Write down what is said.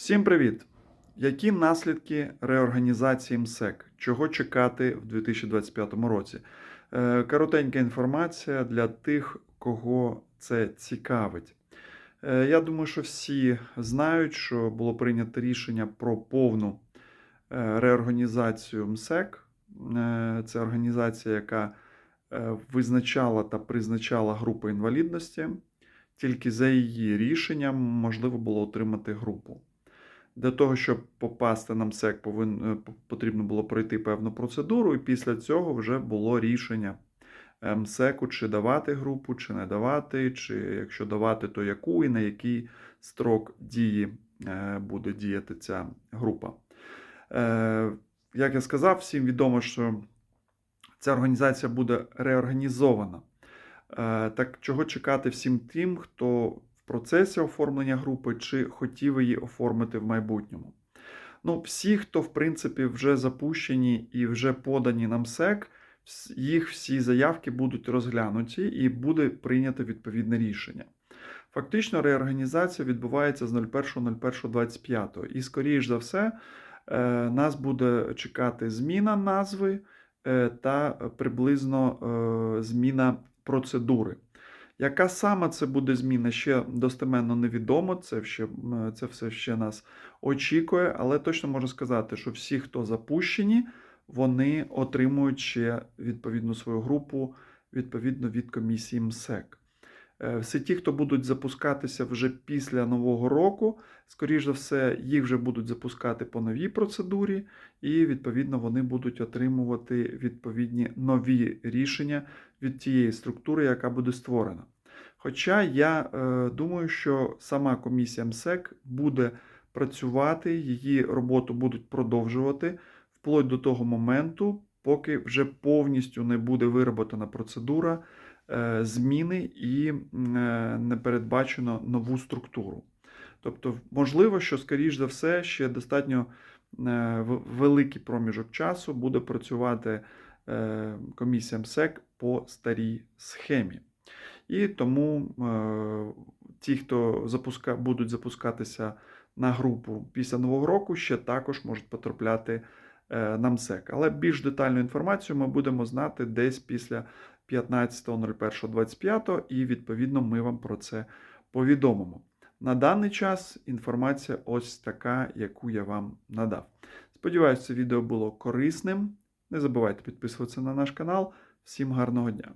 Всім привіт! Які наслідки реорганізації МСЕК? Чого чекати в 2025 році? Е, Коротенька інформація для тих, кого це цікавить. Е, Я думаю, що всі знають, що було прийнято рішення про повну е, реорганізацію МСЕК. Це організація, яка визначала та призначала групи інвалідності. Тільки за її рішенням можливо було отримати групу. Для того, щоб попасти на МСЕК, повин, е, потрібно було пройти певну процедуру, і після цього вже було рішення МСЕКу, чи давати групу, чи не давати, чи якщо давати, то яку і на який строк дії е, буде діяти ця група. Е, Як я сказав, всім відомо, що ця організація буде реорганізована. Так чого чекати всім тим, хто процесі оформлення групи чи хотів її оформити в майбутньому? Ну, всі, хто в принципі вже запущені і вже подані на МСЕК, вс- їх всі заявки будуть розглянуті і буде прийнято відповідне рішення. Фактично, реорганізація відбувається з 01.01.25 і, скоріш за все, е, нас буде чекати зміна назви е, та приблизно е, зміна процедури. Яка саме це буде зміна, ще достеменно невідомо. Це, ще, це все ще нас очікує, але точно можу сказати, що всі, хто запущені, вони отримують ще відповідну свою групу відповідно від комісії МСЕК. Е, Всі ті, хто будуть запускатися вже після нового року, скоріш за все, їх вже будуть запускати по новій процедурі, і відповідно вони будуть отримувати відповідні нові рішення від тієї структури, яка буде створена. Хоча я е, думаю, що сама комісія МСЕК буде працювати, її роботу будуть продовжувати вплоть до того моменту, поки вже повністю не буде вироботана процедура зміни і е, не передбачено нову структуру. Тобто, можливо, що, скоріш за все, ще достатньо е, великий проміжок часу буде працювати е, комісія МСЕК по старій схемі. І тому е, ті, хто запуска, будуть запускатися на групу після Нового року, ще також можуть потрапляти е, на МСЕК. Але більш детальну інформацію ми будемо знати десь після 15.01.25 і відповідно ми вам про це повідомимо. На даний час інформація ось така, яку я вам надав. Сподіваюся, це відео було корисним. Не забувайте підписуватися на наш канал. Всім гарного дня!